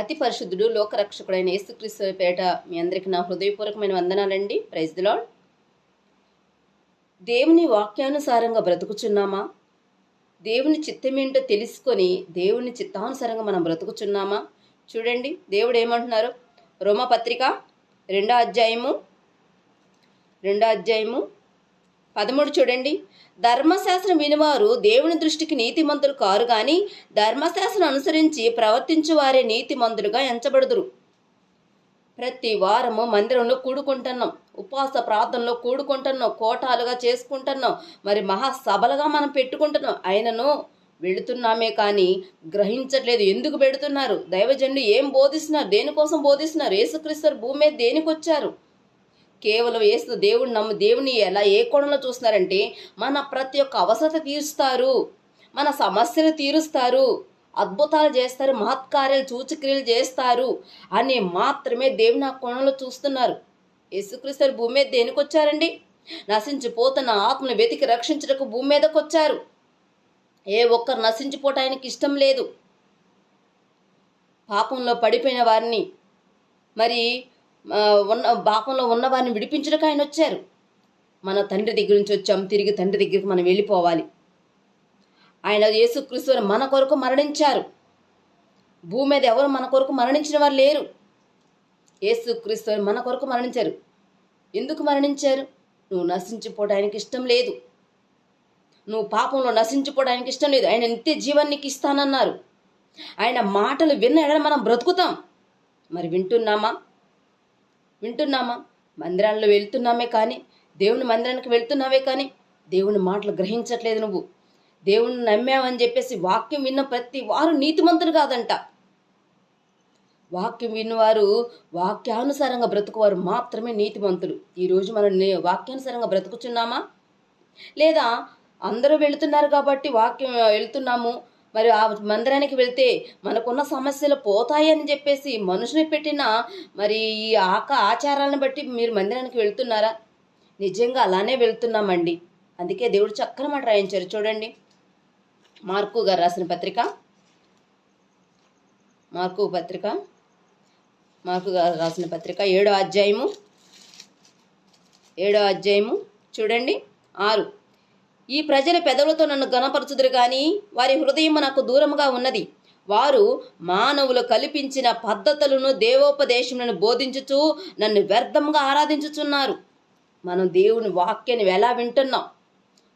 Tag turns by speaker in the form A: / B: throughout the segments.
A: అతి పరిశుద్ధుడు లోకరక్షకుడైన యేసుక్రీస్తు పేట మీ అందరికీ నా హృదయపూర్వకమైన వందనాలండి. ప్రైజ్ లాడ్ దేవుని వాక్యానుసారంగా బ్రతుకుచున్నామా? దేవుని చిత్తమేంటో తెలుసుకొని దేవుని చిత్తానుసారంగా మనం బ్రతుకుచున్నామా? చూడండి దేవుడు ఏమంటున్నారు? రోమపత్రిక రెండో అధ్యాయము రెండో అధ్యాయము పదమూడు చూడండి. ధర్మశాస్త్రం వినివారు దేవుని దృష్టికి నీతిమంతులు కారు కానీ ధర్మశాస్త్రం అనుసరించి ప్రవర్తించు వారే నీతిమంతులుగా ఎంచబడుదురు. ప్రతి వారము మందిరంలో కూడుకుంటున్నాం. ఉపవాస ప్రార్థనలో కూడుకుంటున్నాం. కోటాలుగా చేసుకుంటున్నాం. మరి మహాసభలుగా మనం పెట్టుకుంటున్నాం. ఆయనను వెళుతున్నామే కానీ గ్రహించట్లేదు. ఎందుకు పెడుతున్నారు దైవజనులు ఏం బోధిస్తున్నారు? దేనికోసం బోధిస్తున్నారు? యేసుక్రీస్తు భూమి మీద దేనికి వచ్చారు కేవలం ఏసు దేవుడిని నమ్ము దేవుని ఎలా ఏ కోణంలో చూస్తున్నారంటే మన ప్రతి ఒక్క అవసరత తీరుస్తారు. మన సమస్యలు తీరుస్తారు. అద్భుతాలు చేస్తారు. మహత్కార్యాలు సూచక్రియలు చేస్తారు అని మాత్రమే దేవుని ఆ కోణంలో చూస్తున్నారు. యేసుక్రీస్తు భూమి మీద దేనికి వచ్చారండి? నశించిపోతున్న ఆత్మను వెతికి రక్షించడానికి భూమి మీదకి వచ్చారు. ఏ ఒక్కరు నశించిపోవటానికి ఇష్టం లేదు. పాపంలో పడిపోయిన వారిని. మరి ఉన్న పాపంలో ఉన్న వారిని విడిపించడానికి ఆయన వచ్చారు. మన తండ్రి దగ్గర నుంచి వచ్చాం తిరిగి తండ్రి దగ్గరికి మనం వెళ్ళిపోవాలి. ఆయన యేసుక్రీస్తు మన కొరకు మరణించారు. భూమి మీద ఎవరు మన కొరకు మరణించిన వారు లేరు. యేసుక్రీస్తు మన కొరకు మరణించారు. ఎందుకు మరణించారు? నువ్వు నశించిపోవడానికి ఇష్టం లేదు. నువ్వు పాపంలో నశించిపోవడానికి ఇష్టం లేదు. ఆయన నిత్య జీవాన్ని ఇస్తానన్నారు. ఆయన మాటలు విన్న మనం బ్రతుకుతాం. మరి వింటున్నామా? వింటున్నామా? మందిరాల్లో వెళ్తున్నామే కానీ దేవుని మందిరానికి వెళ్తున్నావే కానీ దేవుని మాటలు గ్రహించట్లేదు నువ్వు. దేవుని నమ్మావని చెప్పేసి వాక్యం విన్న ప్రతి వారు నీతిమంతులు కాదంట. వాక్యం విన్నవారు వాక్యానుసారంగా బ్రతుకువారు మాత్రమే నీతిమంతులు. ఈరోజు మనం నే- వాక్యానుసారంగా బ్రతుకుచున్నామా? లేదా అందరూ వెళుతున్నారు కాబట్టి వాక్యం వెళ్తున్నాము మరి ఆ మందిరానికి వెళ్తే మనకున్న సమస్యలు పోతాయని చెప్పేసి మనుషుని పెట్టిన మరి ఈ ఆక ఆచారాలను బట్టి మీరు మందిరానికి వెళ్తున్నారా? నిజంగా అలానే వెళ్తున్నామండి. అందుకే దేవుడు చక్కని మాట రాయించారు. చూడండి. మార్కు గారు రాసిన పత్రిక. మార్కు పత్రిక. మార్కు గారు రాసిన పత్రిక. ఏడో అధ్యాయము. ఏడో అధ్యాయము. చూడండి. ఆరు. ఈ ప్రజల పెదవులతో నన్ను గణపరచుదురు గాని వారి హృదయం నాకు దూరముగా ఉన్నది. వారు మానవులు కల్పించిన పద్ధతులను దేవోపదేశములను బోధించుచు నన్ను వ్యర్థంగా ఆరాధించుచున్నారు. మనం దేవుని వాక్యాన్ని ఎలా వింటున్నాం?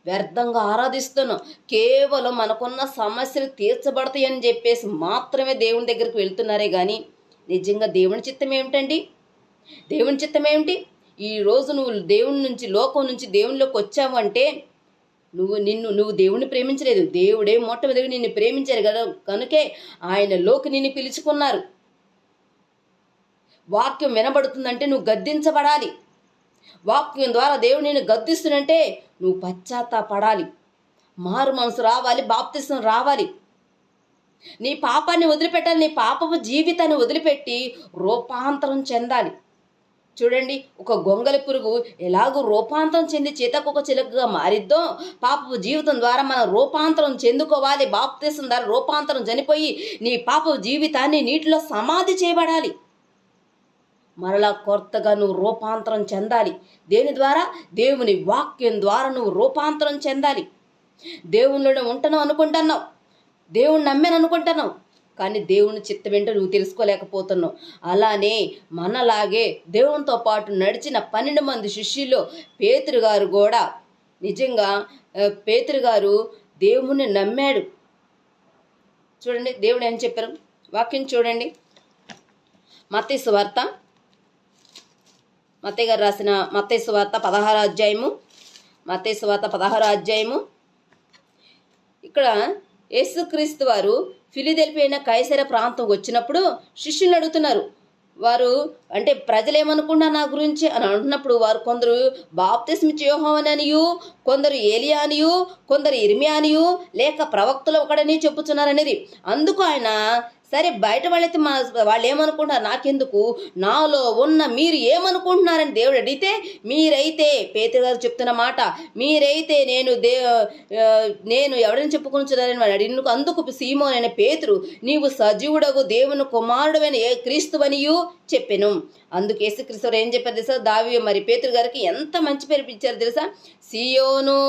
A: వ్యర్థంగా ఆరాధిస్తున్నాం. కేవలం మనకున్న సమస్యలు తీర్చబడతాయని చెప్పేసి మాత్రమే దేవుని దగ్గరికి వెళ్తున్నారే కానీ నిజంగా దేవుని చిత్తం ఏమిటండి? దేవుని చిత్తం ఏమిటి? ఈ రోజు నువ్వు దేవుని నుంచి లోకం నుంచి దేవునిలోకి వచ్చావు అంటే నువ్వు నిన్ను నువ్వు దేవుణ్ణి ప్రేమించలేదు. దేవుడే మొట్టమొదటి నిన్ను ప్రేమించారు కదా. కనుకే ఆయనలోకి నిన్ను పిలుచుకున్నారు. వాక్యం వినబడుతుందంటే నువ్వు గద్దించబడాలి. వాక్యం ద్వారా దేవుడు నిన్ను గద్దిస్తున్నంటే నువ్వు పశ్చాత్తాపడాలి. మారు మనసు రావాలి బాప్తిస్తం రావాలి. నీ పాపాన్ని వదిలిపెట్టాలి. నీ పాపపు జీవితాన్ని వదిలిపెట్టి రూపాంతరం చెందాలి. చూడండి ఒక గొంగలి పురుగు ఎలాగో రూపాంతరం చెంది చేతకొక చిలకగా మారిద్దో? పాపపు జీవితం ద్వారా మనం రూపాంతరం చెందుకోవాలి బాప్తీసం ద్వారా రూపాంతరం చనిపోయి నీ పాపపు జీవితాన్ని నీటిలో సమాధి చేయబడాలి. మరలా కొత్తగా నువ్వు రూపాంతరం చెందాలి. దేని ద్వారా? దేవుని వాక్యం ద్వారా నువ్వు రూపాంతరం చెందాలి. దేవునిలోనే ఉంటాను అనుకుంటున్నావు. దేవుణ్ణి నమ్మేననుకుంటున్నావు కానీ దేవుని చిత్తం ఏంటో నువ్వు తెలుసుకోలేకపోతున్నావు. అలానే మనలాగే దేవునితో పాటు నడిచిన పన్నెండు మంది శిష్యుల్లో పేతురు గారు కూడా నిజంగా పేతురు గారు దేవుణ్ణి నమ్మాడు. చూడండి దేవుడు ఏం చెప్పారు? వాక్యం చూడండి. మత్తయి వార్త. మత్తయ్య గారు రాసిన మత్తయి వార్త పదహారు అధ్యాయము. మత్తేసు వార్త పదహారు అధ్యాయము. ఇక్కడ యేసుక్రీస్తు వారు ఫిలిదెల్పైన కైసర ప్రాంతం వచ్చినప్పుడు శిష్యులు అడుగుతున్నారు. వారు అంటే ప్రజలు ఏమనుకున్నా నా గురించి అని అంటున్నప్పుడు వారు కొందరు బాప్తిస్మిచ్ అనియు కొందరు ఏలియా అనియు కొందరు ఇర్మియా అనియు లేక ప్రవక్తలు ఒకడని చెప్పుచున్నారనేది. అందుకు ఆయన సరే బయట వాళ్ళైతే మా వాళ్ళు ఏమనుకుంటారు నాకెందుకు? నాలో ఉన్న మీరు ఏమనుకుంటున్నారని దేవుడు అడిగితే మీరైతే పేతురు గారు చెప్తున్న మాట మీరైతే నేను దే నేను ఎవరిని చెప్పుకుంటున్నారని వాడు అడిగినందుకు అందుకు సీమో అనే పేతురు నీవు సజీవుడగు దేవుని కుమారుడమైన ఏ క్రీస్తువనియు? చెప్పెను. అందుకు యేసుక్రీస్తు ఏం చెప్పారు తెలుసా? దావి మరి పేతురు గారికి ఎంత మంచి పేరు ఇచ్చారు తెలుసా? సియోను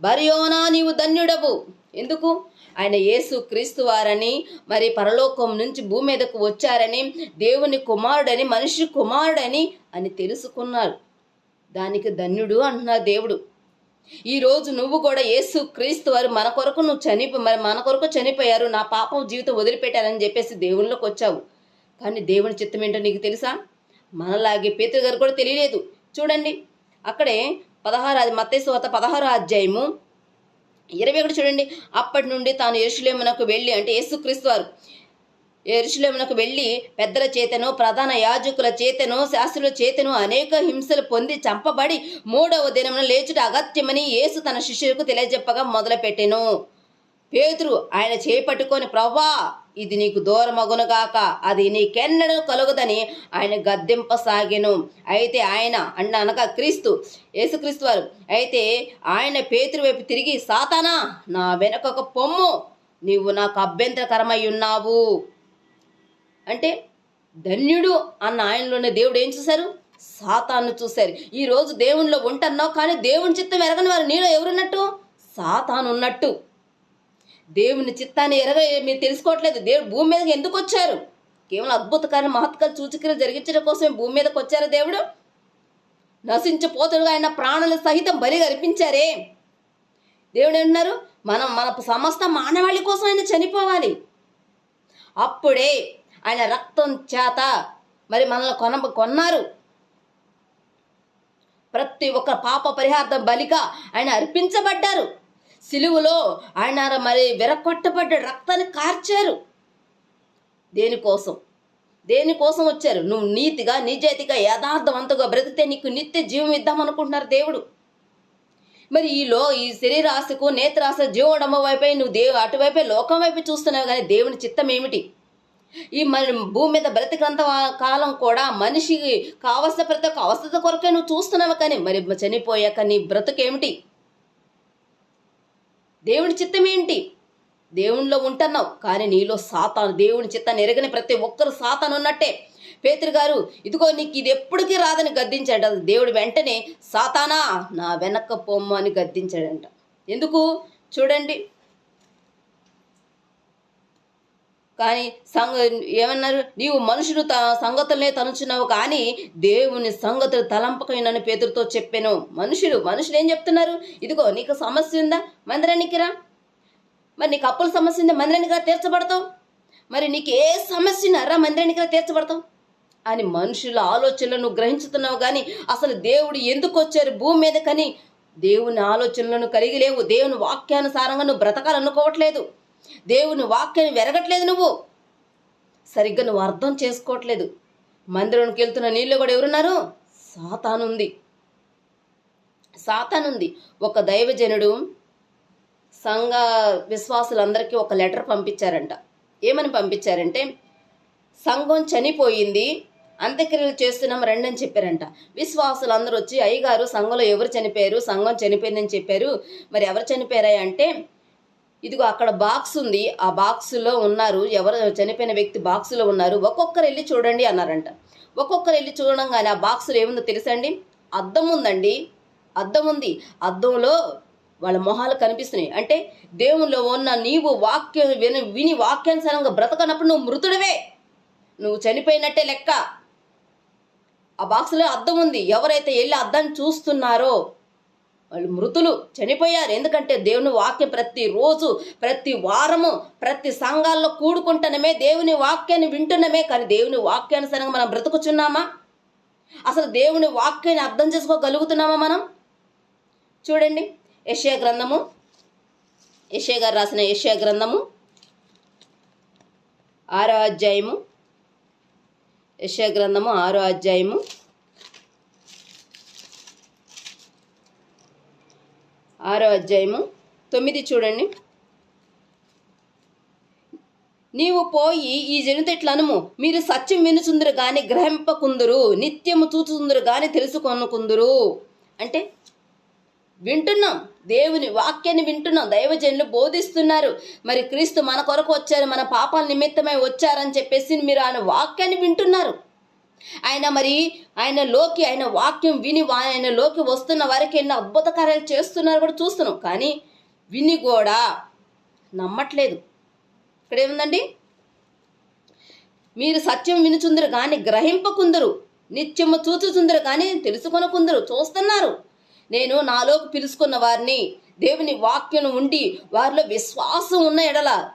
A: బరియోనా నీవు ధన్యుడవు. ఎందుకు? ఆయన యేసు క్రీస్తు వారని మరి పరలోకం నుంచి భూమి మీదకు వచ్చారని దేవుని కుమారుడని మనిషి కుమారుడని అని తెలుసుకున్నారు దానికి ధన్యుడు అంటున్నారు దేవుడు. ఈ రోజు నువ్వు కూడా యేసు క్రీస్తు వారు మన కొరకు నువ్వు చనిపో మరి మన కొరకు చనిపోయారు నా పాపం జీవితం వదిలిపెట్టారని చెప్పేసి దేవుళ్ళకి వచ్చావు. కానీ దేవుని చిత్తం ఏంటో నీకు తెలుసా? మనలాగే పేతురు గారు కూడా తెలియలేదు. చూడండి అక్కడే పదహారు అది మత్తేశ్వత పదహారు అధ్యాయము ఇరవై ఒకటి చూడండి. అప్పటి నుండి తాను ఎరుషులేమునకు వెళ్ళి అంటే యేసుక్రీస్తు వారు ఎరుషులేమునకు వెళ్ళి పెద్దల చేతను ప్రధాన యాజకుల చేతను శాస్త్రుల చేతను అనేక హింసలు పొంది చంపబడి మూడవ దినమున లేచుట అగత్యమని యేసు తన శిష్యులకు తెలియజెప్పగా మొదలుపెట్టెను. పేతురు ఆయన చేపట్టుకొని ప్రవ్వా ఇది నీకు దూరమగునుగాక అది నీకెన్నడూ కలుగుదని ఆయన గద్దెంపసాగెను. అయితే ఆయన అన్న అనగా క్రీస్తు యేసుక్రీస్తు వారు అయితే ఆయన పేతురు వైపు తిరిగి సాతానా నా వెనకొక పొమ్ము నీవు నాకు అభ్యంతరకరమై ఉన్నావు. అంటే ధన్యుడు అన్న ఆయనలోనే దేవుడు ఏం చూశారు? సాతాను చూశారు. ఈరోజు రోజు దేవునిలో ఉంటున్నావు కానీ దేవుని చిత్తం ఎరగని వారు నీలో ఎవరున్నట్టు? సాతాను ఉన్నట్టు దేవుని చిత్తాన్ని ఎరగ మీరు తెలుసుకోవట్లేదు. దేవుడు భూమి మీదకి ఎందుకు వచ్చారు? కేవలం అద్భుతకార్యం మహత్కాలు సూచక్రియలు జరిగించడం కోసమే భూమి మీదకి వచ్చారు దేవుడు. నశించిపోతుడుగా ఆయన ప్రాణుల సహితం బలి అర్పించారే. దేవుడు ఏమన్నారు? మనం మన సమస్త మానవాళి కోసం ఆయన చనిపోవాలి. అప్పుడే ఆయన రక్తం చేత మరి మనల్ని కొన కొన్నారు. ప్రతి ఒక్క పాప పరిహార్థం బలిక ఆయన అర్పించబడ్డారు. సిలువలో ఆయన మరి? విరకొట్టబడ్డ రక్తాన్ని కార్చారు. దేనికోసం? దేనికోసం వచ్చారు? నువ్వు నీతిగా నిజాయితీగా యథార్థవంతుగా బ్రతికితే నీకు నిత్య జీవం ఇద్దాం అనుకుంటున్నారు దేవుడు. మరి ఈలో ఈ శరీరాశకు నేత్రాశ జీవడమ్మ వైపే నువ్వు దేవు అటువైపే లోకం వైపు చూస్తున్నావు కానీ దేవుని చిత్తం ఏమిటి? ఈ మరి భూమి మీద బ్రతికంత కాలం కూడా మనిషికి కావలసిన ప్రతి ఒక్క అవసరత కొరకే నువ్వు చూస్తున్నావు కానీ మరి చనిపోయాక నీ బ్రతుకేమిటి? దేవుని చిత్తం ఏంటి దేవునిలో ఉంటున్నావు కానీ నీలో సాతాను దేవుని చిత్తాన్ని ఎరగని ప్రతి ఒక్కరు సాతాను ఉన్నట్టే. పేతురు గారు ఇదిగో నీకు ఇది ఎప్పటికీ రాదని గద్దించాడు దేవుడు వెంటనే సాతానా నా వెనక్క పొమ్మ అని గద్దించాడంట. ఎందుకు? చూడండి. కానీ సంగ ఏమన్నారు? నీవు మనుషులు త సంగతులనే తనుచున్నావు కానీ దేవుని సంగతులు తలంపకైనని పేతురుతో చెప్పాను. మనుషులు మనుషులు ఏం చెప్తున్నారు? ఇదిగో నీకు సమస్య ఉందా? మందిరానికి రా. మరి నీకు అప్పుల సమస్య ఉందా? మందిరానికి రా తీర్చబడతావు. మరి నీకు ఏ సమస్య ఉన్నా రా మందిరానికి రా తీర్చబడతావు. అని మనుషుల ఆలోచనలను గ్రహించుతున్నావు కానీ అసలు దేవుడు ఎందుకు వచ్చారు భూమి మీద కానీ దేవుని ఆలోచనలను కలిగి లేవు. దేవుని వాక్యానుసారంగా నువ్వు బ్రతకాలనుకోవట్లేదు. దేవుని వాక్యాన్ని వెరగట్లేదు నువ్వు. సరిగ్గా నువ్వు అర్థం చేసుకోవట్లేదు. మందిరానికి వెళ్తున్న నీళ్ళు కూడా ఎవరున్నారు? సాతానుంది. సాతానుంది. ఒక దైవజనుడు సంఘ విశ్వాసులందరికీ ఒక లెటర్ పంపించారంట. ఏమని పంపించారంటే సంఘం చనిపోయింది అంత్యక్రియలు చేస్తున్నాం రండి అని చెప్పారంట. విశ్వాసులు అందరూ వచ్చి అయ్యగారు సంఘంలో ఎవరు చనిపోయారు? సంఘం చనిపోయిందని చెప్పారు. మరి ఎవరు చనిపోయారా అంటే ఇదిగో అక్కడ బాక్స్ ఉంది. ఆ బాక్స్లో ఉన్నారు. ఎవరు చనిపోయిన వ్యక్తి బాక్స్లో ఉన్నారు. ఒక్కొక్కరు వెళ్ళి చూడండి అన్నారంట. ఒక్కొక్కరు వెళ్ళి చూడంగానే ఆ బాక్స్లో ఏముందో తెలుసండి? అద్దం ఉందండి. అద్దం ఉంది. అద్దంలో వాళ్ళ మొహాలు కనిపిస్తున్నాయి. అంటే దేవుళ్ళు ఉన్న నీవు వాక్యం విని విని వాక్యానుసారంగా బ్రతకనప్పుడు నువ్వు మృతుడివే. నువ్వు చనిపోయినట్టే లెక్క. ఆ బాక్స్లో అద్దం ఉంది. ఎవరైతే వెళ్ళి అద్దాన్ని చూస్తున్నారో వాళ్ళు మృతులు చనిపోయారు. ఎందుకంటే దేవుని వాక్యం ప్రతిరోజు ప్రతి వారము ప్రతి సంఘాల్లో కూడుకుంటున్నమే దేవుని వాక్యాన్ని వింటున్నమే. కానీ దేవుని వాక్యానుసారంగా మనం బ్రతుకుచున్నామా? అసలు దేవుని వాక్యాన్ని అర్థం చేసుకోగలుగుతున్నామా మనం? చూడండి. యెషయా గ్రంథము. యెషయా గారు రాసిన యెషయా గ్రంథము. ఆరో అధ్యాయము. యెషయా గ్రంథము ఆరో అధ్యాయము. ఆరో అధ్యాయము తొమ్మిది చూడండి. నీవు పోయి ఈ జనుత మీరు సత్యం వినుచుందరు గాని గ్రహింపకుందురు నిత్యము చూచుందరు గాని తెలుసుకొనుకుందురు. అంటే వింటున్నాం దేవుని వాక్యాన్ని వింటున్నాం దైవజనులు బోధిస్తున్నారు. మరి క్రీస్తు మన కొరకు వచ్చారు మన పాపాల నిమిత్తమై వచ్చారని చెప్పేసి మీరు ఆయన వాక్యాన్ని వింటున్నారు. ఆయన మరి ఆయన లోకి ఆయన వాక్యం విని వా- ఆయన లోకి వస్తున్న వారికి ఎన్నో అద్భుత కార్యాలు చేస్తున్నారు కూడా చూస్తున్నాం. కానీ విని కూడా నమ్మట్లేదు. ఇక్కడ ఏముందండి? మీరు సత్యం వినుచుందరు కానీ గ్రహింపకుందరు నిత్యము చూచుచుందరు కానీ తెలుసుకొనకుందరు చూస్తున్నారు. నేను నాలోకి పిలుచుకున్న వారిని దేవుని వాక్యం ఉండి వారిలో విశ్వాసం ఉన్న ఎడల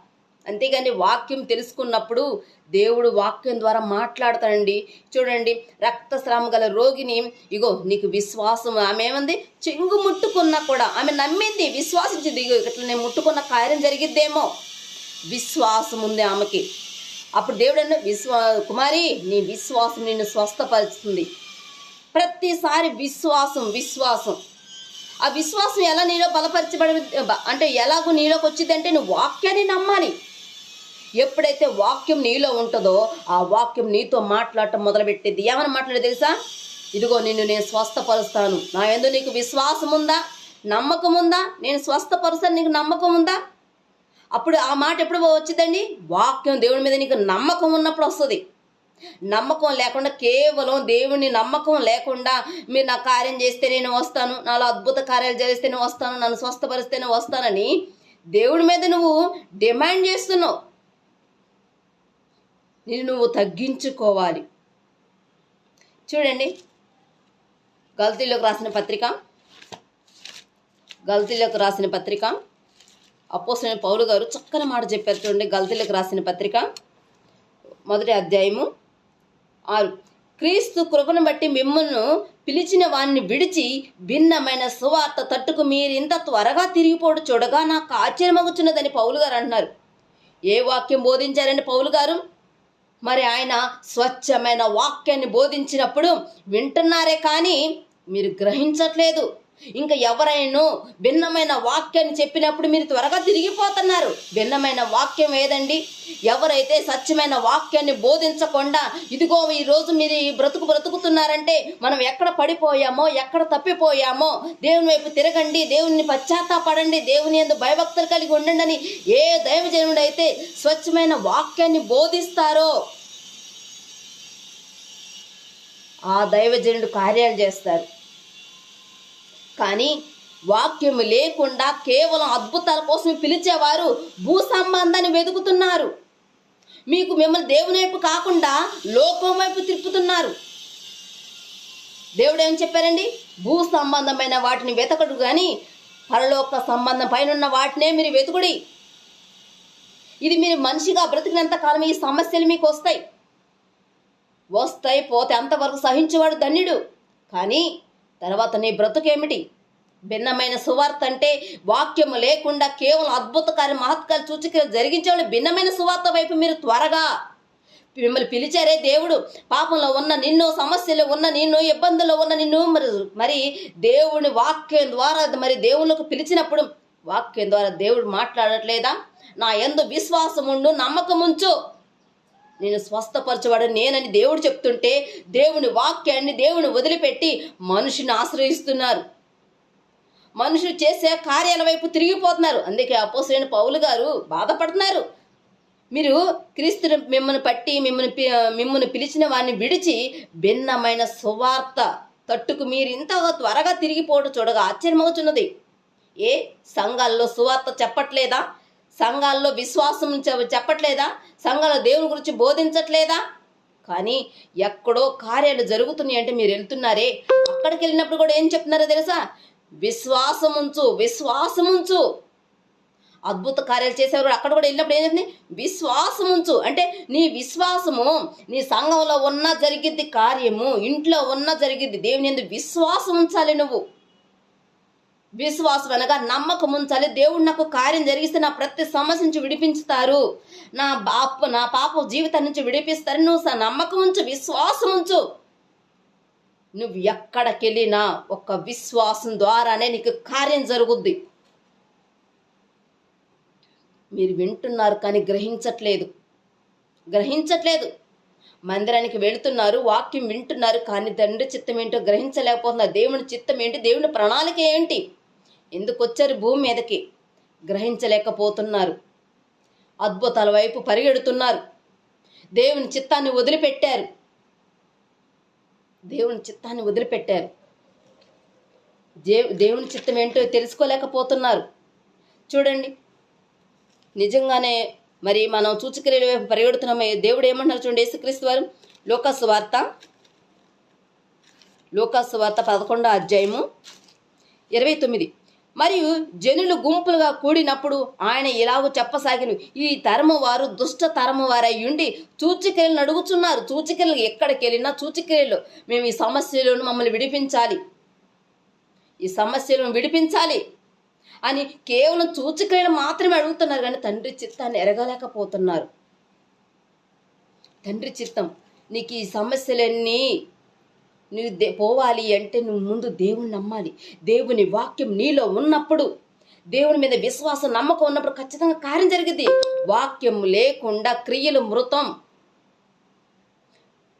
A: అంతేగాని వాక్యం తెలుసుకున్నప్పుడు దేవుడు వాక్యం ద్వారా మాట్లాడతాడండి. చూడండి రక్తస్రావం గల రోగిని ఇగో నీకు విశ్వాసం ఆమె ఏమంది? చెంగు ముట్టుకున్నా కూడా ఆమె నమ్మింది విశ్వాసించింది ఇగో ఇట్లా నేను ముట్టుకున్న కార్యం జరిగిద్దేమో. విశ్వాసం ఉంది ఆమెకి. అప్పుడు దేవుడు అన్న విశ్వా కుమారి నీ విశ్వాసం నిన్ను స్వస్థపరుస్తుంది. ప్రతిసారి విశ్వాసం విశ్వాసం. ఆ విశ్వాసం ఎలా నీలో బలపరచబడి అంటే ఎలాగో నీలోకి వచ్చిందంటే నువ్వు వాక్యాన్ని నమ్మాలి. ఎప్పుడైతే వాక్యం నీలో ఉంటుందో ఆ వాక్యం నీతో మాట్లాడటం మొదలుపెట్టింది. ఏమని మాట్లాడేది తెలుసా? ఇదిగో నిన్ను నేను స్వస్థపరుస్తాను. నా ఎందు నీకు విశ్వాసం ఉందా? నమ్మకం ఉందా? నేను స్వస్థపరుస్తాను నీకు నమ్మకం ఉందా? అప్పుడు ఆ మాట ఎప్పుడు వచ్చిందండి? వాక్యం దేవుడి మీద నీకు నమ్మకం ఉన్నప్పుడు వస్తుంది. నమ్మకం లేకుండా కేవలం దేవుని నమ్మకం లేకుండా మీరు నా కార్యం చేస్తే నేను వస్తాను నాలో అద్భుత కార్యాలు చేస్తేనే వస్తాను నన్ను స్వస్థపరిస్తేనే వస్తానని దేవుడి మీద నువ్వు డిమాండ్ చేస్తున్నావు. నేను నువ్వు తగ్గించుకోవాలి. చూడండి. గల్తీలోకి రాసిన పత్రిక. గల్తీలోకి రాసిన పత్రిక. అపోసిన పౌలు గారు చక్కని మాట చెప్పారు చూడండి. గల్తీలకు రాసిన పత్రిక. మొదటి అధ్యాయము ఆరు. క్రీస్తు కృపను బట్టి మిమ్మల్ని పిలిచిన వారిని విడిచి భిన్నమైన సువార్త తట్టుకు మీరు ఇంత త్వరగా తిరిగిపోవడం చూడగా నాకు ఆశ్చర్యమగుచున్నదని పౌలు గారు అంటున్నారు. ఏ వాక్యం బోధించారండి పౌలు గారు? మరి ఆయన స్వచ్ఛమైన వాక్యాన్ని బోధించినప్పుడు వింటున్నారే కానీ మీరు గ్రహించట్లేదు. ఇంకా ఎవరైనా భిన్నమైన వాక్యాన్ని చెప్పినప్పుడు మీరు త్వరగా తిరిగిపోతున్నారు. భిన్నమైన వాక్యం ఏదండి? ఎవరైతే సత్యమైన వాక్యాన్ని బోధించకుండా ఇదిగో ఈ రోజు మీరు ఈ బ్రతుకు బ్రతుకుతున్నారంటే మనం ఎక్కడ పడిపోయామో ఎక్కడ తప్పిపోయామో దేవుని వైపు తిరగండి దేవుని పశ్చాత్తాపడండి దేవుని ఎందు భయభక్తులు కలిగి ఉండండి అని ఏ దైవజనుడు అయితే స్వచ్ఛమైన వాక్యాన్ని బోధిస్తారో ఆ దైవజనుడు కార్యాలు చేస్తారు. కానీ వాక్యము లేకుండా కేవలం అద్భుతాల కోసం పిలిచేవారు భూ సంబంధాన్ని వెతుకుతున్నారు. మీకు మిమ్మల్ని దేవుని వైపు కాకుండా లోకం వైపు తిప్పుతున్నారు. దేవుడు ఏం చెప్పారండి? భూ సంబంధమైన వాటిని వెతకడు కానీ పరలోక సంబంధం పైన ఉన్న వాటినే మీరు వెతుకుడి. ఇది మీరు మనిషిగా బ్రతికినంత కాలం ఈ సమస్యలు మీకు వస్తాయి. వస్తాయి పోతే అంతవరకు సహించేవాడు ధన్యుడు. కానీ తర్వాత నీ బ్రతుకేమిటి? భిన్నమైన సువార్త అంటే వాక్యము లేకుండా కేవలం అద్భుతకారి మహత్కారి సూచికలు జరిగించే భిన్నమైన సువార్త వైపు మీరు త్వరగా మిమ్మల్ని పిలిచారే దేవుడు. పాపంలో ఉన్న నిన్ను సమస్యలు ఉన్న నిన్ను ఇబ్బందుల్లో ఉన్న నిన్ను మరి మరి దేవుని వాక్యం ద్వారా మరి దేవుళ్ళకు పిలిచినప్పుడు వాక్యం ద్వారా దేవుడు మాట్లాడట్లేదా? నా ఎందు విశ్వాసముండు నమ్మకముంచు. నేను స్వస్థపరచబడ నేనని దేవుడు చెప్తుంటే దేవుని వాక్యాన్ని దేవుని వదిలిపెట్టి మనుషుని ఆశ్రయిస్తున్నారు. మనుషులు చేసే కార్యాల వైపు తిరిగిపోతున్నారు. అందుకే అపోసైన పౌలు గారు బాధపడుతున్నారు. మీరు క్రీస్తుని మిమ్మల్ని పట్టి మిమ్మల్ని మిమ్మల్ని పిలిచిన వారిని విడిచి భిన్నమైన సువార్త తట్టుకు మీరు ఇంతగా త్వరగా తిరిగిపోవడం చూడగా ఆశ్చర్యమవుతున్నది ఏ సంఘాల్లో సువార్త చెప్పట్లేదా? సంఘాల్లో విశ్వాసం చెప్పట్లేదా? సంఘాల దేవుని గురించి బోధించట్లేదా? కానీ ఎక్కడో కార్యాలు జరుగుతున్నాయి అంటే మీరు వెళ్తున్నారే. అక్కడికి వెళ్ళినప్పుడు కూడా ఏం చెప్తున్నారో తెలుసా? విశ్వాసం ఉంచు విశ్వాసం ఉంచు. అద్భుత కార్యాలు చేసేవారు అక్కడ కూడా వెళ్ళినప్పుడు ఏంటంటే విశ్వాసం ఉంచు. అంటే నీ విశ్వాసము నీ సంఘంలో ఉన్న జరిగిద్ది కార్యము ఇంట్లో ఉన్న జరిగిద్ది దేవుని ఎందుకు విశ్వాసం ఉంచాలి నువ్వు. విశ్వాసం అనగా నమ్మకం ఉంచాలి దేవుడు నాకు కార్యం జరిగిస్తే నా ప్రతి సమస్య నుంచి విడిపించుతారు. నా బాప నా పాప జీవితం నుంచి విడిపిస్తారు. నువ్వు స- నమ్మకం ఉంచు విశ్వాసం ఉంచు నువ్వు ఎక్కడికెళ్ళినా ఒక విశ్వాసం ద్వారానే నీకు కార్యం జరుగుద్ది. మీరు వింటున్నారు కానీ గ్రహించట్లేదు. గ్రహించట్లేదు. మందిరానికి వెళుతున్నారు వాక్యం వింటున్నారు కానీ తండ్రి చిత్తం ఏంటో గ్రహించలేకపోతున్నారు. దేవుని చిత్తం ఏంటి? దేవుని ప్రణాళిక ఏంటి? ఎందుకు వచ్చారు భూమి మీదకి? గ్రహించలేకపోతున్నారు. అద్భుతాల వైపు పరిగెడుతున్నారు. దేవుని చిత్తాన్ని వదిలిపెట్టారు. దేవుని చిత్తాన్ని వదిలిపెట్టారు. దేవుని చిత్తం ఏంటో తెలుసుకోలేకపోతున్నారు. చూడండి. నిజంగానే మరి మనం సూచక్రియల వైపు పరిగెడుతున్నామే. దేవుడు ఏమంటున్నారు చూడండి. యేసుక్రీస్తు వారు లోకాసు వార్త లోకాసు వార్త పదకొండో అధ్యాయము ఇరవై తొమ్మిది. మరియు జనులు గుంపులుగా కూడినప్పుడు ఆయన ఇలాగ చెప్పసాగిను. ఈ తరము వారు దుష్ట తరము వారై ఉండి సూచిక్రియలను అడుగుతున్నారు సూచిక్రియలు ఎక్కడికి వెళ్ళినా సూచిక్రియలు మేము ఈ సమస్యలను మమ్మల్ని విడిపించాలి. ఈ సమస్యలను విడిపించాలి అని కేవలం సూచిక్రియలు మాత్రమే అడుగుతున్నారు కానీ తండ్రి చిత్తాన్ని ఎరగలేకపోతున్నారు. తండ్రి చిత్తం నీకు ఈ సమస్యలన్నీ నువ్వు దే పోవాలి అంటే నువ్వు ముందు దేవుని నమ్మాలి. దేవుని వాక్యం నీలో ఉన్నప్పుడు దేవుని మీద విశ్వాసం నమ్మకం ఉన్నప్పుడు ఖచ్చితంగా కార్యం జరిగింది వాక్యం లేకుండా క్రియలు మృతం.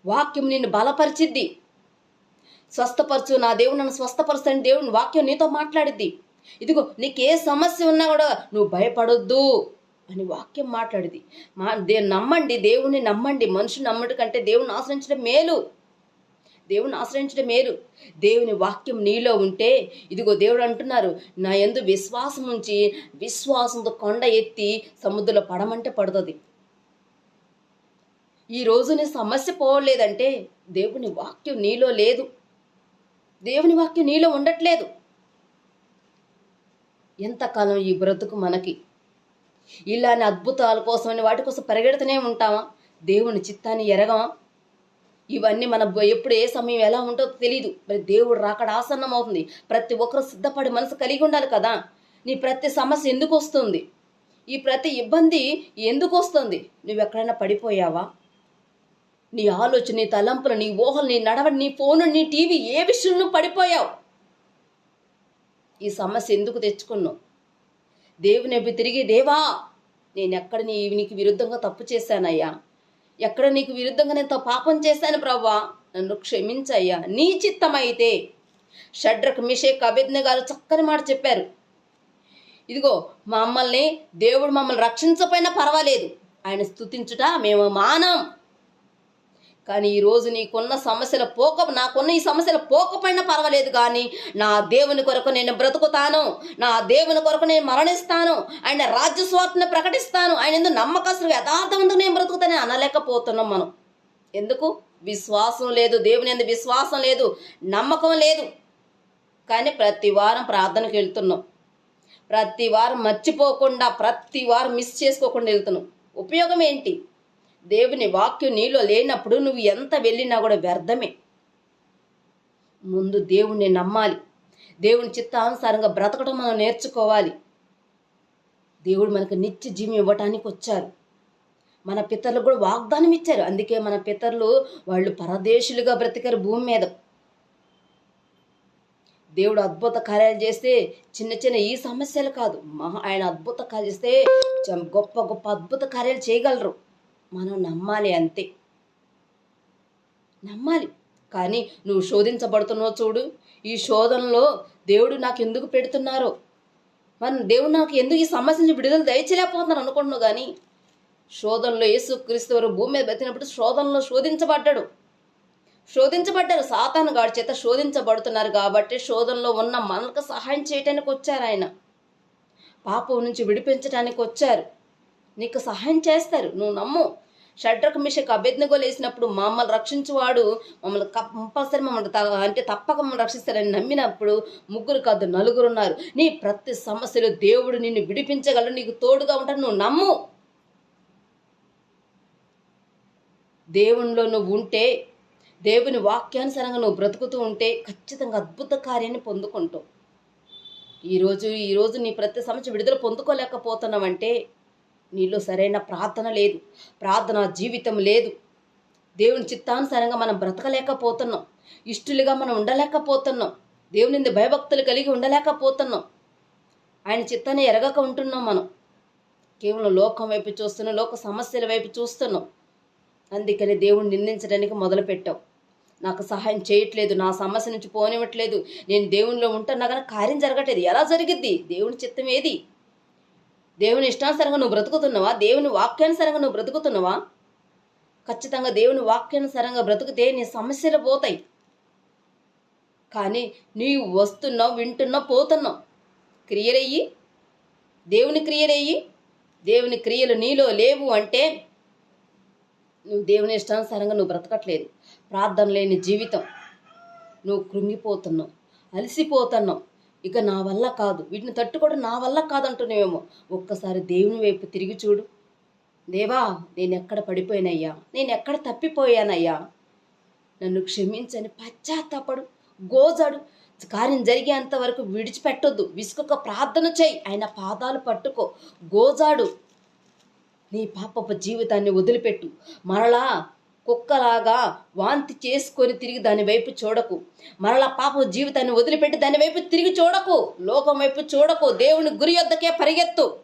A: వాక్యం నిన్ను బలపరిచిద్ది. స్వస్థపరచు నా దేవుడు నన్ను స్వస్థపరుస్తాను దేవుని వాక్యం నీతో మాట్లాడిద్ది. ఇదిగో నీకు ఏ సమస్య ఉన్నా కూడా నువ్వు భయపడొద్దు అని వాక్యం మాట్లాడింది మా దే నమ్మండి దేవుని నమ్మండి. మనుషుని నమ్మడం కంటే దేవుని ఆశ్రయించడం మేలు. దేవుని ఆశ్రయించడం మేలు. దేవుని వాక్యం నీలో ఉంటే ఇదిగో దేవుడు అంటున్నారు నా ఎందు విశ్వాసం ఉంచి విశ్వాసంతో కొండ ఎత్తి సముద్రంలో పడమంటే పడుతుంది. ఈ రోజుని సమస్య పోవలేదంటే దేవుని వాక్యం నీలో లేదు. దేవుని వాక్యం నీలో ఉండట్లేదు. ఎంతకాలం ఈ బ్రతుకు మనకి? ఇలానే అద్భుతాల కోసమని వాటి కోసం పరిగెడుతూనే ఉంటామా? దేవుని చిత్తాన్ని ఎరగమా? ఇవన్నీ మన ఎప్పుడు ఏ సమయం ఎలా ఉంటుందో తెలియదు మరి దేవుడు రాకడ ఆసన్నం అవుతుంది ప్రతి ఒక్కరు సిద్ధపడి మనసు కలిగి ఉండాలి కదా. నీ ప్రతి సమస్య ఎందుకు వస్తుంది? ఈ ప్రతి ఇబ్బంది ఎందుకు వస్తుంది? నువ్వు ఎక్కడైనా పడిపోయావా? నీ ఆలోచన నీ తలంపులు నీ ఊహలు నీ నడవడి నీ ఫోను నీ టీవీ ఏ విషయంలో పడిపోయావు? ఈ సమస్య ఎందుకు తెచ్చుకున్నావు? దేవుని తిరిగి దేవా నేను ఎక్కడ నీ నీకు విరుద్ధంగా తప్పు చేశానయ్యా? ఎక్కడ నీకు విరుద్ధంగా నేను పాపం చేశాను ప్రవ్వా నన్ను క్షమించయ్యా. నీ చిత్తమైతే షడ్రక్ మిషేక్ అభిజ్ఞ గారు చక్కని మాట చెప్పారు. ఇదిగో మమ్మల్ని దేవుడు మమ్మల్ని రక్షించకపోయినా పర్వాలేదు. ఆయన స్తుతించుట మేము మానం. కానీ ఈరోజు నీకున్న సమస్యల పోక నాకున్న ఈ సమస్యల పోకపోయినా పర్వాలేదు కానీ నా దేవుని కొరకు నేను బ్రతుకుతాను. నా దేవుని కొరకు నేను మరణిస్తాను. ఆయన రాజ్య స్వార్థను ప్రకటిస్తాను. ఆయన ఎందుకు నమ్మకస్తులు యథార్థవంతుకు నేను బ్రతుకుతాను అనలేకపోతున్నాం మనం. ఎందుకు? విశ్వాసం లేదు. దేవుని ఎందుకు విశ్వాసం లేదు. నమ్మకం లేదు. కానీ ప్రతి వారం ప్రార్థనకు వెళ్తున్నాం. ప్రతి వారం మర్చిపోకుండా ప్రతి వారం మిస్ చేసుకోకుండా వెళ్తున్నాం. ఉపయోగం ఏంటి? దేవుని వాక్యం నీలో లేనప్పుడు నువ్వు ఎంత వెళ్ళినా కూడా వ్యర్థమే. ముందు దేవుణ్ణి నమ్మాలి. దేవుని చిత్తానుసారంగా బ్రతకడం మనం నేర్చుకోవాలి. దేవుడు మనకు నిత్య జీవం ఇవ్వటానికి వచ్చారు. మన పితరులు కూడా వాగ్దానం ఇచ్చారు. అందుకే మన పితరులు వాళ్ళు పరదేశులుగా బ్రతికారు భూమి మీద. దేవుడు అద్భుత కార్యాలు చేస్తే చిన్న చిన్న ఈ సమస్యలు కాదు. మహా ఆయన అద్భుత కార్యాలు చేస్తే గొప్ప గొప్ప అద్భుత కార్యాలు చేయగలరు. మనం నమ్మాలి అంతే. నమ్మాలి. కానీ నువ్వు శోధించబడుతున్నావు చూడు. ఈ శోధనలో దేవుడు నాకు ఎందుకు పెడుతున్నారో. మన దేవుడు నాకు ఎందుకు ఈ సమస్య నుంచి విడుదల దయచేయలేకపోతున్నాను అనుకుంటున్నావు కానీ శోధనలో యేసు క్రీస్తు వారు భూమి మీద బతినప్పుడు శోధనలో శోధించబడ్డాడు. శోధించబడ్డారు. సాతాను గాడి చేత శోధించబడుతున్నారు కాబట్టి శోధనలో ఉన్న మనకు సహాయం చేయటానికి వచ్చారు ఆయన. పాపం నుంచి విడిపించడానికి వచ్చారు. నీకు సహాయం చేస్తారు. నువ్వు నమ్ము. షడ్రక్ మిషకు అభ్యర్థనగోలు వేసినప్పుడు మమ్మల్ని రక్షించువాడు మమ్మల్ని కంపల్సరీ మమ్మల్ని అంటే తప్పక మమ్మల్ని రక్షిస్తారని నమ్మినప్పుడు ముగ్గురు కాదు నలుగురు ఉన్నారు. నీ ప్రతి సమస్యలో దేవుడు నిన్ను విడిపించగలడు నీకు తోడుగా ఉంటాడు నువ్వు నమ్ము. దేవునిలో నువ్వు ఉంటే దేవుని వాక్యానుసారంగా నువ్వు బ్రతుకుతూ ఉంటే ఖచ్చితంగా అద్భుత కార్యాన్ని పొందుకుంటావు. ఈరోజు ఈరోజు నీ ప్రతి సమస్య విడుదల పొందుకోలేకపోతున్నావంటే నీలో సరైన ప్రార్థన లేదు ప్రార్థన జీవితం లేదు. దేవుని చిత్తానుసారంగా మనం బ్రతకలేకపోతున్నాం ఇష్టలుగా మనం ఉండలేకపోతున్నాం దేవునింది భయభక్తులు కలిగి ఉండలేకపోతున్నాం. ఆయన చిత్తాన్ని ఎరగక ఉంటున్నాం మనం. కేవలం లోకం వైపు చూస్తున్నాం లోక సమస్యల వైపు చూస్తున్నాం. అందుకని దేవుణ్ణి నిందించడానికి మొదలుపెట్టావు. నాకు సహాయం చేయట్లేదు నా సమస్య నుంచి పోనివ్వట్లేదు. నేను దేవునిలో ఉంటున్నా కానీ కార్యం జరగట్లేదు. ఎలా జరిగిద్ది? దేవుని చిత్తం ఏది? దేవుని ఇష్టానుసారంగా నువ్వు బ్రతుకుతున్నావా? దేవుని వాక్యానుసారంగా నువ్వు బ్రతుకుతున్నావా? ఖచ్చితంగా దేవుని వాక్యానుసారంగా బ్రతికితే నీ సమస్యలు పోతాయి. కానీ నీవు వస్తున్నావు వింటున్నావు పోతున్నావు. క్రియలయ్యి. దేవుని క్రియలయ్యి. దేవుని క్రియలు నీలో లేవు అంటే నువ్వు దేవుని ఇష్టానుసారంగా నువ్వు బ్రతకట్లేదు. ప్రార్థన లేని జీవితం. నువ్వు కృంగిపోతున్నావు అలసిపోతున్నావు. ఇక నా వల్ల కాదు. వీటిని తట్టుకోవడం నా వల్ల కాదంటున్నావేమో. ఒక్కసారి దేవుని వైపు తిరిగి చూడు. దేవా నేను ఎక్కడ పడిపోయానయ్యా? నేను ఎక్కడ తప్పిపోయానయ్యా? నన్ను క్షమించని పశ్చాత్తాపడు గోజాడు. కార్యం జరిగేంత వరకు విడిచిపెట్టొద్దు. విసుకొక ప్రార్థన చేయి. ఆయన పాదాలు పట్టుకో. గోజాడు. నీ పాపపు జీవితాన్ని వదిలిపెట్టు. మరలా కుక్కలాగా వాంతి చేసుకొని తిరిగి దాని వైపు చూడకు. మరలా పాప జీవితాన్ని వదిలిపెట్టి దాని వైపు తిరిగి చూడకు. లోకం వైపు చూడకు. దేవుని గురి యొద్దకే పరిగెత్తు.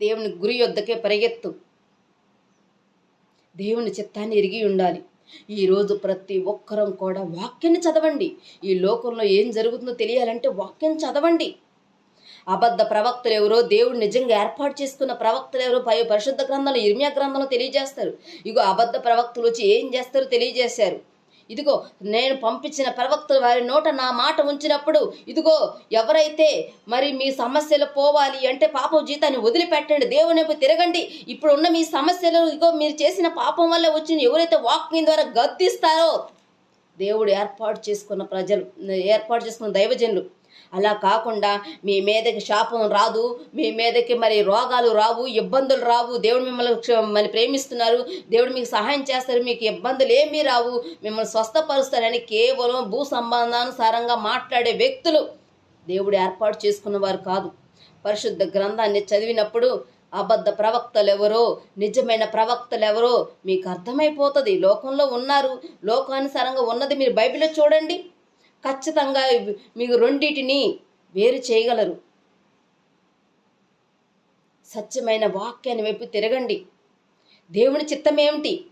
A: దేవుని గురి యొద్దకే పరిగెత్తు. దేవుని చిత్తాన్ని ఎరిగి ఉండాలి. ఈరోజు ప్రతి ఒక్కరం కూడా వాక్యాన్ని చదవండి. ఈ లోకంలో ఏం జరుగుతుందో తెలియాలంటే వాక్యం చదవండి. అబద్ధ ప్రవక్తలు ఎవరో దేవుడు నిజంగా ఏర్పాటు చేసుకున్న ప్రవక్తలు ఎవరో పై పరిశుద్ధ గ్రంథంలో ఇర్మియా గ్రంథంలో తెలియజేస్తారు. ఇగో అబద్ధ ప్రవక్తలు వచ్చి ఏం చేస్తారో తెలియజేశారు. ఇదిగో నేను పంపించిన ప్రవక్తలు వారి నోట నా మాట ఉంచినప్పుడు ఇదిగో ఎవరైతే మరి మీ సమస్యలు పోవాలి అంటే పాపం జీతాన్ని వదిలిపెట్టండి దేవుని తిరగండి. ఇప్పుడు ఉన్న మీ సమస్యలు ఇగో మీరు చేసిన పాపం వల్ల వచ్చిన ఎవరైతే వాకింగ్ ద్వారా గద్దిస్తారో దేవుడు ఏర్పాటు చేసుకున్న ప్రజలు ఏర్పాటు చేసుకున్న దైవజనులు అలా కాకుండా మీ మీదకి శాపం రాదు మీ మీదకి మరి రోగాలు రావు ఇబ్బందులు రావు. దేవుడు మిమ్మల్ని మరి ప్రేమిస్తున్నారు. దేవుడు మీకు సహాయం చేస్తారు. మీకు ఇబ్బందులు ఏమీ రావు. మిమ్మల్ని స్వస్థపరుస్తారని కేవలం భూ సంబంధానుసారంగా మాట్లాడే వ్యక్తులు దేవుడు ఏర్పాటు చేసుకున్న వారు కాదు. పరిశుద్ధ గ్రంథాన్ని చదివినప్పుడు అబద్ధ ప్రవక్తలు ఎవరో నిజమైన ప్రవక్తలు ఎవరో మీకు అర్థమైపోతుంది. లోకంలో ఉన్నారు. లోకానుసారంగా ఉన్నది మీరు బైబిల్లో చూడండి. ఖచ్చితంగా మీకు రెండింటిని వేరు చేయగలరు. సత్యమైన వాక్యాన్ని వైపు తిరగండి. దేవుని చిత్తం ఏమిటి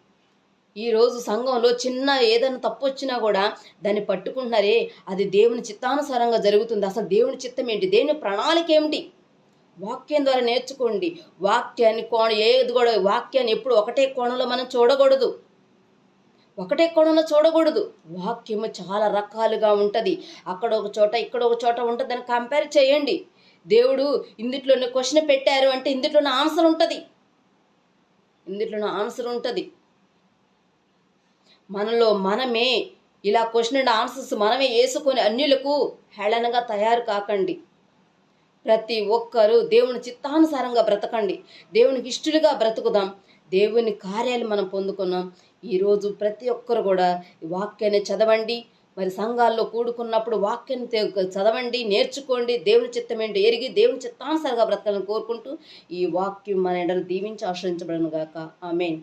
A: ఈరోజు సంఘంలో చిన్న ఏదైనా తప్పు వచ్చినా కూడా దాన్ని పట్టుకుంటున్నారే అది దేవుని చిత్తానుసారంగా జరుగుతుంది. అసలు దేవుని చిత్తం ఏంటి దేవుని ప్రణాళిక ఏమిటి? వాక్యం ద్వారా నేర్చుకోండి. వాక్యాన్ని కోణ ఏది కూడా వాక్యాన్ని ఎప్పుడు ఒకటే కోణంలో మనం చూడకూడదు. ఒకటే కోణంలో చూడకూడదు. వాక్యము చాలా రకాలుగా ఉంటుంది. అక్కడ ఒక చోట ఇక్కడ ఒక చోట ఉంటుంది కంపేర్ చేయండి. దేవుడు ఇందుట్లోనే క్వశ్చన్ పెట్టారు అంటే ఇందుట్లోనే ఆన్సర్ ఉంటుంది. ఇందుట్లోనే ఆన్సర్ ఉంటుంది. మనలో మనమే ఇలా క్వశ్చన్ అండ్ ఆన్సర్స్ మనమే వేసుకొని అన్యులకు హేళనగా తయారు కాకండి. ప్రతి ఒక్కరూ దేవుని చిత్తానుసారంగా బ్రతకండి. దేవునికి ఇష్టలుగా బ్రతుకుదాం. దేవుని కార్యాలు మనం పొందుకున్నాం. ఈరోజు ప్రతి ఒక్కరు కూడా ఈ వాక్యాన్ని చదవండి. మరి సంఘాల్లో కూడుకున్నప్పుడు వాక్యాన్ని చదవండి నేర్చుకోండి. దేవుని చిత్తం ఏంటి? ఎరిగి దేవుని చిత్తానుసారిగా బ్రతకాలని కోరుకుంటూ ఈ వాక్యం మన ఎండను దీవించి ఆశ్రయించబడను గాక. ఆమెన్.